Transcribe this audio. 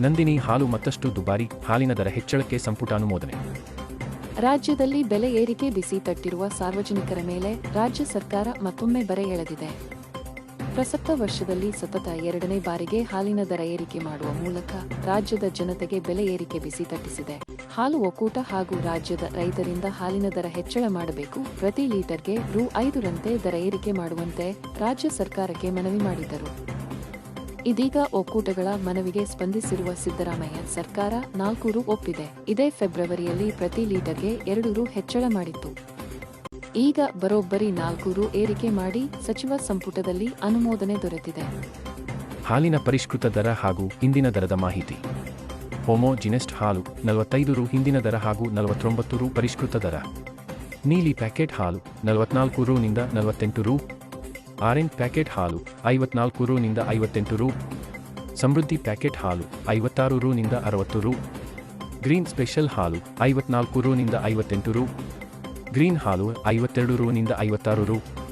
ನಂದಿನಿ ಹಾಲು ಮತ್ತಷ್ಟು ದುಬಾರಿ, ಹಾಲಿನ ದರ ಹೆಚ್ಚಳಕ್ಕೆ ಸಂಪುಟ ಅನುಮೋದನೆ. ರಾಜ್ಯದಲ್ಲಿ ಬೆಲೆ ಏರಿಕೆ ಬಿಸಿ ತಟ್ಟಿರುವ ಸಾರ್ವಜನಿಕರ ಮೇಲೆ ರಾಜ್ಯ ಸರ್ಕಾರ ಮತ್ತೊಮ್ಮೆ ಬರೆ ಎಳೆದಿದೆ. ಪ್ರಸಕ್ತ ವರ್ಷದಲ್ಲಿ ಸತತ ಎರಡನೇ ಬಾರಿಗೆ ಹಾಲಿನ ದರ ಏರಿಕೆ ಮಾಡುವ ಮೂಲಕ ರಾಜ್ಯದ ಜನತೆಗೆ ಬೆಲೆ ಏರಿಕೆ ಬಿಸಿ ತಟ್ಟಿಸಿದೆ. ಹಾಲು ಒಕ್ಕೂಟ ಹಾಗೂ ರಾಜ್ಯದ ರೈತರಿಂದ ಹಾಲಿನ ದರ ಹೆಚ್ಚಳ ಮಾಡಬೇಕು, ಪ್ರತಿ ಲೀಟರ್ಗೆ ರು ಐದರಂತೆ ದರ ಏರಿಕೆ ಮಾಡುವಂತೆ ರಾಜ್ಯ ಸರ್ಕಾರಕ್ಕೆ ಮನವಿ ಮಾಡಿದ್ದರು ಇದೀಗ ಒಕ್ಕೂಟಗಳ ಮನವಿಗೆ ಸ್ಪಂದಿಸಿರುವ ಸಿದ್ದರಾಮಯ್ಯ ಸರ್ಕಾರ ನಾಲ್ಕು ರು ಒಪ್ಪಿದೆ. ಇದೇ ಫೆಬ್ರವರಿಯಲ್ಲಿ ಪ್ರತಿ ಲೀಟರ್ಗೆ ಎರಡು ರು ಹೆಚ್ಚಳ ಮಾಡಿತ್ತು. ಈಗ ಬರೋಬ್ಬರಿ ನಾಲ್ಕು ರು ಏರಿಕೆ ಮಾಡಿ ಸಚಿವ ಸಂಪುಟದಲ್ಲಿ ಅನುಮೋದನೆ ದೊರೆತಿದೆ. ಹಾಲಿನ ಪರಿಷ್ಕೃತ ದರ ಹಾಗೂ ಇಂದಿನ ದರದ ಮಾಹಿತಿ. ಹೋಮೋಜಿನೆಸ್ಟ್ ಹಾಲು ನಲವತ್ತೈದು ರು ಹಿಂದಿನ ದರ ಹಾಗೂ ನಲವತ್ತೊಂಬತ್ತು ರು ಪರಿಷ್ಕೃತ ದರ. ನೀಲಿ ಪ್ಯಾಕೆಟ್ ಹಾಲು ನಲವತ್ನಾಲ್ಕು ರುನಿಂದ ನಲವತ್ತೆಂಟು ರು ಆರೆಂಜ್ ಪ್ಯಾಕೆಟ್ ಹಾಲು ಐವತ್ನಾಲ್ಕು ರೂನಿಂದ ಐವತ್ತೆಂಟು ರು. ಸಮೃದ್ಧಿ ಪ್ಯಾಕೆಟ್ ಹಾಲು ಐವತ್ತಾರು ರೂನಿಂದ ಅರವತ್ತು ರು. ಗ್ರೀನ್ ಸ್ಪೆಷಲ್ ಹಾಲು ಐವತ್ನಾಲ್ಕು ರೂನಿಂದ ಐವತ್ತೆಂಟು ರು. ಗ್ರೀನ್ ಹಾಲು ಐವತ್ತೆರಡು ರೂನಿಂದ ಐವತ್ತಾರು ರು.